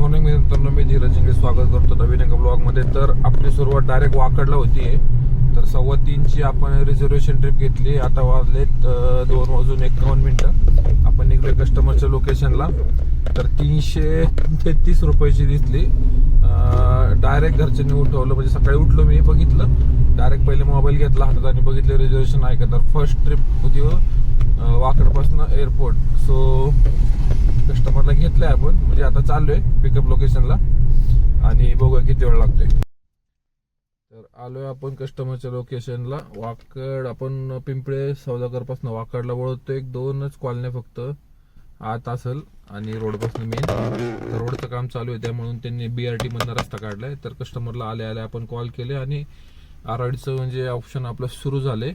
Morning मित्रांनो मी धीरज इंगळे स्वागत करतो नवीन एका ब्लॉगमध्ये तर आपली सुरुवात डायरेक्ट वाकडला होती. तर सव्वा तीनची आपण रिझर्वेशन ट्रिप घेतली. आता वाजलेत दोन वाजून एकावन्न मिनटं. आपण निघलोय कस्टमरच्या लोकेशनला तर तीनशे तेहतीस रुपयाची दिसली. डायरेक्ट घरच्यांनी उठवलं म्हणजे सकाळी उठलो मी बघितलं. डायरेक्ट पहिले मोबाईल घेतला हातात आणि बघितलं रिझर्वेशन आहे का. तर फर्स्ट ट्रिप होती अं, वाकडपासून एअरपोर्ट सो कस्टमरला घेतलंय आपण. म्हणजे आता चाललोय पिकअप लोकेशनला आणि बघूया किती वेळ लागतोय. तर आलोय आपण कस्टमरच्या लोकेशनला वाकड आपण पिंपळे सौदागरपासून वाकडला वळतो एक दोनच कॉलन्या फक्त. आत असेल आणि रोडपासून मेन रोडचं काम चालू आहे. त्यामुळे त्यांनी बीआरटी मधनं रस्ता काढलाय. तर कस्टमरला आले आले आपण कॉल केले आणि आराडीचं म्हणजे ऑप्शन आपलं सुरू झाले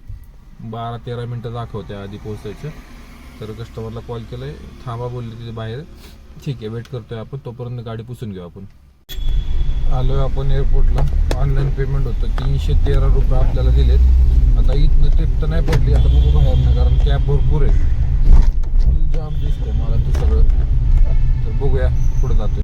बारा तेरा मिनिटं दाखवते आधी पोहोचायचं. तर कस्टमरला कॉल केलाय. थांबा बोलले तिथे बाहेर. ठीक आहे वेट करतोय आपण. तोपर्यंत गाडी पुसून घेऊ आपण. आलो आहे आपण एअरपोर्टला ऑनलाईन पेमेंट होतं. तीनशे तेरा रुपये आपल्याला दिलेत. आता इथनं ट्रिप तर नाही पडली. आता बघू बाहेर नाही कारण कॅब भरपूर आहे. फुल जाम दिसतंय मला ते सगळं. तर बघूया पुढे जातोय.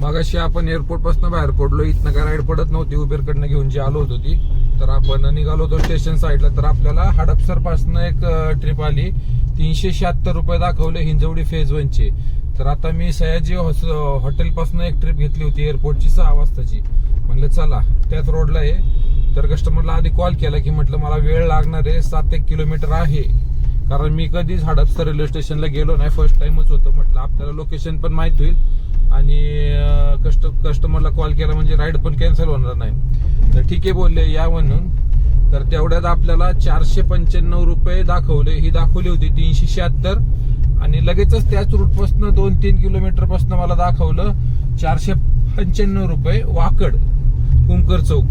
मगाशी आपण एअरपोर्टपासून बाहेर पडलो. इथनं काय राईड पडत नव्हती. उबेरकडनं घेऊन जी आलो होतो ती. तर आपण निघालो होतो स्टेशन साईडला तर आपल्याला हडपसरपासून एक ट्रिप आली. तीनशे शहात्तर रुपये दाखवले हिंजवडी फेज वनचे तर आता मी सयाजी हॉटेल पासून एक ट्रिप घेतली होती एअरपोर्टची सहा वाजताची. म्हणलं चला त्याच रोडला आहे तर कस्टमरला आधी कॉल केला की म्हटलं मला वेळ लागणार आहे. सात एक किलोमीटर आहे. कारण मी कधीच हडपसर रेल्वे स्टेशनला गेलो नाही. फर्स्ट टाइमच होतं. म्हटलं आपल्याला लोकेशन पण माहीत होईल. आणि कस्ट कस्टमरला कॉल केला म्हणजे राईड पण कॅन्सल होणार नाही. तर ठीक आहे बोलले या म्हणून. तर तेवढ्यात आपल्याला चारशे पंच्याण्णव रुपये दाखवले. ही दाखवली होती तीनशे शहात्तर. आणि लगेचच त्याच रूटपासून दोन तीन किलोमीटरपासून मला दाखवलं चारशे पंच्याण्णव रुपये वाकड कुमकर चौक.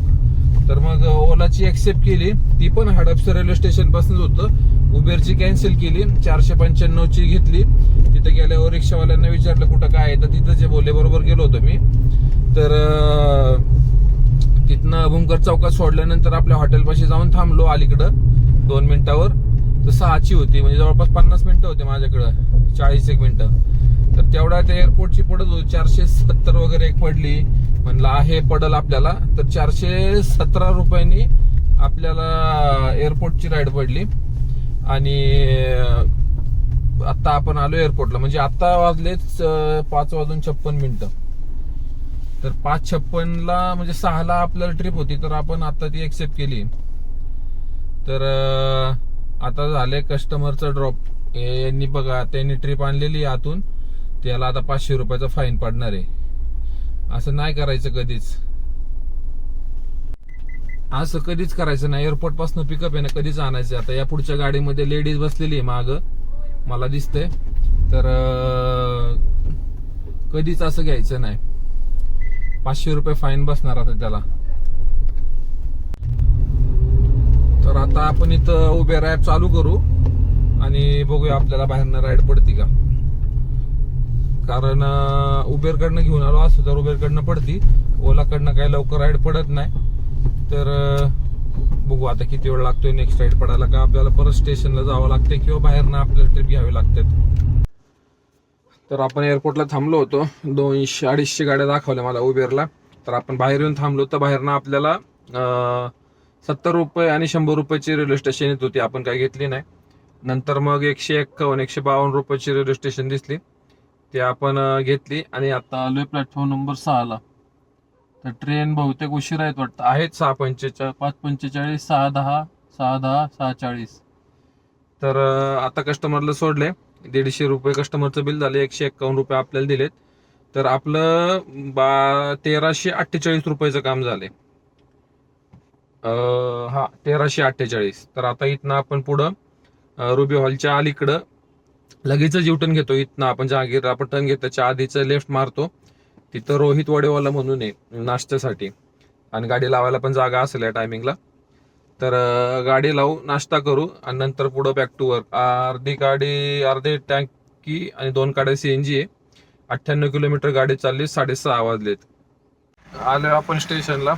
तर मग ओलाची एक्सेप्ट केली. ती पण हडपसर रेल्वे स्टेशनपासूनच होतं. उबेरची कॅन्सल केली. चारशे पंच्याण्णव ची घेतली. तिथे गेल्या रिक्षावाल्यांना विचारलं कुठं काय आहे तर तिथं जे बोलले. बरोबर गेलो होतो मी. तर तिथनं अभुंकर चौकात सोडल्यानंतर आपल्या हॉटेलपाशी जाऊन थांबलो अलीकडं दोन मिनिटावर. तर सहाची होती म्हणजे जवळपास पन्नास मिनिटं होते माझ्याकडं चाळीस एक मिनिटं. तर तेवढा त्या एअरपोर्टची पडत होती चारशे सत्तर वगैरे एक पडली. म्हणलं आहे पडल आपल्याला. तर चारशे सतरा रुपयांनी आपल्याला एअरपोर्टची राईड पडली. आणि आता आपण आलो एअरपोर्टला. म्हणजे आता वाजलेच पाच वाजून छप्पन मिनिटं. तर पाच छप्पनला म्हणजे सहाला आपल्याला ट्रिप होती तर आपण आता ती एक्सेप्ट केली. तर आता झाले कस्टमरचं ड्रॉप यांनी बघा त्यांनी ट्रिप आणलेली आहे आतून. त्याला आता पाचशे रुपयाचा फाईन पडणार आहे. असं नाही करायचं कधीच. असं कधीच करायचं नाही. एअरपोर्टपासून पिकअप आहे ना कधीच आणायचं आता या पुढच्या गाडीमध्ये लेडीज बसलेली आहे मागं. मला दिसतंय. तर कधीच असं घ्यायचं नाही. पाचशे रुपये फाईन बसणार आता त्याला. तर आता आपण इथं उबेर ऍप चालू करू आणि बघूया आपल्याला बाहेरनं राईड पडती का. कारण उबेरकडनं घेऊन आलो असतो तर उबेरकडनं पडती. ओलाकडनं काही लवकर राईड पडत नाही. तर बघू आता किती वेळ लागतोय नेक्स्ट राईड पडायला का आपल्याला परत स्टेशनला जावं लागते किंवा बाहेरनं आपल्याला ट्रिप घ्यावी लागते तर आपण एअरपोर्टला थांबलो होतो. दोनशे अडीचशे गाड्या दाखवल्या मला उबेरला तर आपण बाहेर येऊन थांबलो तर बाहेरनं आपल्याला सत्तर रुपये आणि शंभर रुपयाची रेल्वे स्टेशन येत होती. आपण काय घेतली नाही. नंतर मग एकशे एक्कावन्न एकशे बावन्न रुपयाची रेल्वे स्टेशन दिसली. ती आपण घेतली आणि आता आलोय प्लॅटफॉर्म नंबर सहाला. तर ट्रेन बहुतेक उशीर आहेत वाटतं. आहेत सहा पंचेचाळीस पाच पंचेचाळीस सहा दहा सहा दहा सहा चाळीस. तर आता कस्टमरला सोडले. दीडशे रुपये कस्टमरचं बिल झाले एकशे एक्कावन्न रुपये आपल्याला दिलेत. तर आपलं बा तेराशे अठ्ठेचाळीस रुपयाचं काम झाले. हा तेराशे अठ्ठेचाळीस. तर आता इथनं आपण पुढं रुबी हॉलच्या अलीकडं लगेचच युटर्न घेतो. इथनं आपण जहागीर आपण टर्न घेतो त्याच्या आधीचं लेफ्ट मारतो. तिथं रोहित वडेवाला म्हणून आहे नाश्त्यासाठी. आणि गाडी लावायला पण जागा असेल या टायमिंगला तर गाडी लावू नाश्ता करू आणि नंतर पुढं बॅक टू वर्क अर्धी गाडी अर्धी टँकी आणि दोन गाड्या सीएनजी आहे. अठ्ठ्याण्णव किलोमीटर गाडी चालली साडेसहा वाजलेत. आलो आपण स्टेशनला.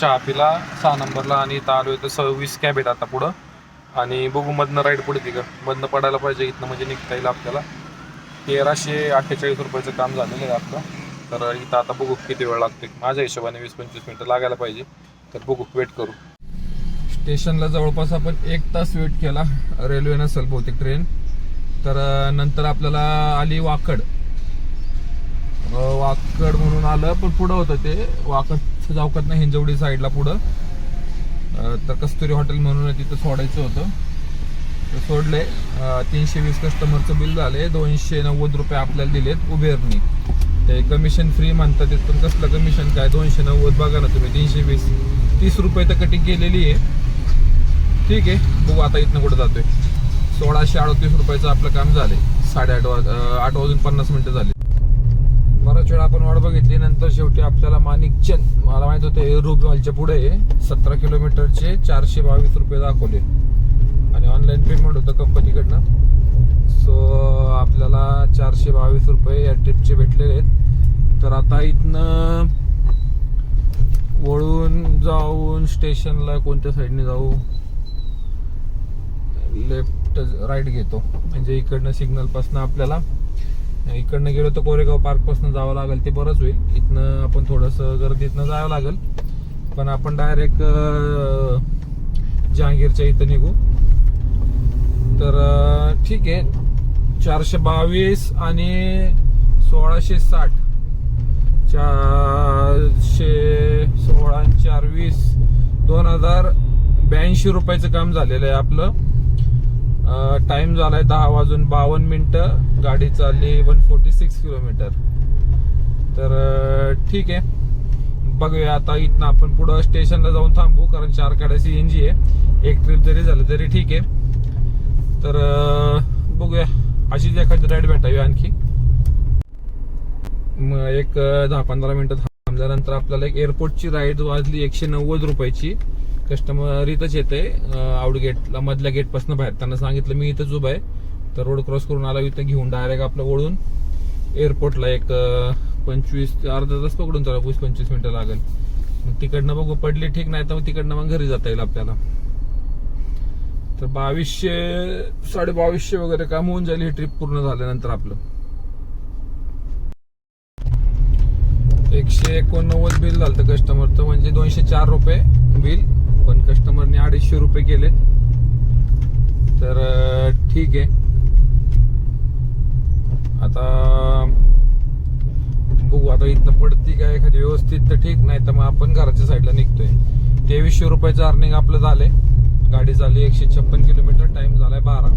चहा पिला सहा नंबरला आणि इथं आलो तर सव्वीस कॅब आहेत आता पुढं. आणि बघू मधनं राईड पुढे तिकडं. मधनं पडायला पाहिजे इथनं म्हणजे निघता येईल आपल्याला. तेराशे अठ्ठेचाळीस रुपयाचं काम झालेलं आहे आपलं. तर इथं आता बघू किती वेळ लागते माझ्या हिशोबाने वीस पंचवीस मिनटं लागायला पाहिजे. तर बघू वेट करू. स्टेशनला जवळपास आपण एक तास वेट केला. रेल्वे नसेल बहुतेक ट्रेन तर नंतर आपल्याला आली वाकड. वाकड म्हणून आलं पण पुढं होतं ते. वाकड जावकत नाही हिंजवडी साईडला पुढं. तर कस्तुरी हॉटेल म्हणून तिथं सोडायचं होतं. तर सोडले. तीनशे वीस कस्टमरचं बिल झाले. दोनशे नव्वद रुपये आपल्याला दिलेत उबेरनी. ते कमिशन फ्री म्हणतात तिथून पण कसलं कमिशन काय दोनशे नव्वद बघा ना तुम्ही तीनशे वीस. तीस रुपये तर कटिंग केलेली आहे. ठीक आहे बघू आता इथनं कुठं जातोय. सोळाशे अडतीस रुपयाचं आपलं काम झाले साडेआठ वाज आठ वाजून पन्नास मिनटं झाले. बराच वेळा आपण वाट बघितली नंतर शेवटी आपल्याला माणिकचंद मला माहीत होतं एअर हॉलच्या पुढे सतरा किलोमीटरचे चारशे बावीस रुपये दाखवले. आणि ऑनलाईन पेमेंट होतं कंपनीकडनं सो चारशे बावीस रुपये या ट्रिपचे भेटलेले आहेत. तर आता इथनं वळून जाऊन स्टेशनला कोणत्या साईडने जाऊ? लेफ्ट राईट घेतो. म्हणजे इकडनं सिग्नलपासून आपल्याला. इकडनं गेलो तर कोरेगाव पार्कपासून जावं लागेल ते बरंच होईल. इथनं आपण थोडस गर्दीतनं जावं लागेल. पण आपण डायरेक्ट जहांगीरच्या इथं निघू. तर ठीक आहे. चारशे बावीस आणि सोळाशे साठ चारशे सोळा आणि चार वीस दोन हजार ब्याऐंशी रुपयाचं काम झालेलं आहे आपलं. टाइम झालाय दहा वाजून बावन्न मिनिटं. गाडी चालली वन फोर्टी सिक्स किलोमीटर तर ठीक आहे. बघूया आता इथनं आपण पुढं स्टेशनला जाऊन थांबू कारण चार काड्याची एन जी आहे. एक ट्रिप जरी झालं तरी ठीक आहे. तर बघूया. अशीच एखादी राईड भेटावी आणखी. मग एक दहा पंधरा मिनिटं थांबल्यानंतर आपल्याला एक एअरपोर्टची राईड वाजली एकशे नव्वद रुपयाची. कस्टमर इथंच येते आउट गेटला मधल्या गेटपासून बाहेर. त्यांना सांगितलं मी इथंच उभा आहे. तर रोड क्रॉस करून आला इथं घेऊन डायरेक्ट आपलं ओढून एअरपोर्टला एक पंचवीस ते अर्धा तास पकडून चला वीस पंचवीस मिनिटं लागेल. मग तिकडनं बघू पडली ठीक नाही तर मग तिकडनं मग घरी जाता येईल आपल्याला. तर बावीसशे साडे बावीसशे वगैरे काम होऊन जाईल ही ट्रिप पूर्ण झाल्यानंतर आपलं. एकशे एकोणनव्वद बिल झालं कस्टमरचं म्हणजे दोनशे चार रुपये बिल पण कस्टमरने अडीचशे रुपये केलेत. तर ठीक आहे. आता बघू आता इथनं पडती काय एखादी व्यवस्थित तर ठीक नाही तर मग आपण घराच्या साईडला निघतोय. तेवीसशे रुपयाचं अर्निंग आपलं झालंय. गाडी झाली एकशे छप्पन किलोमीटर टाइम झालाय बारा.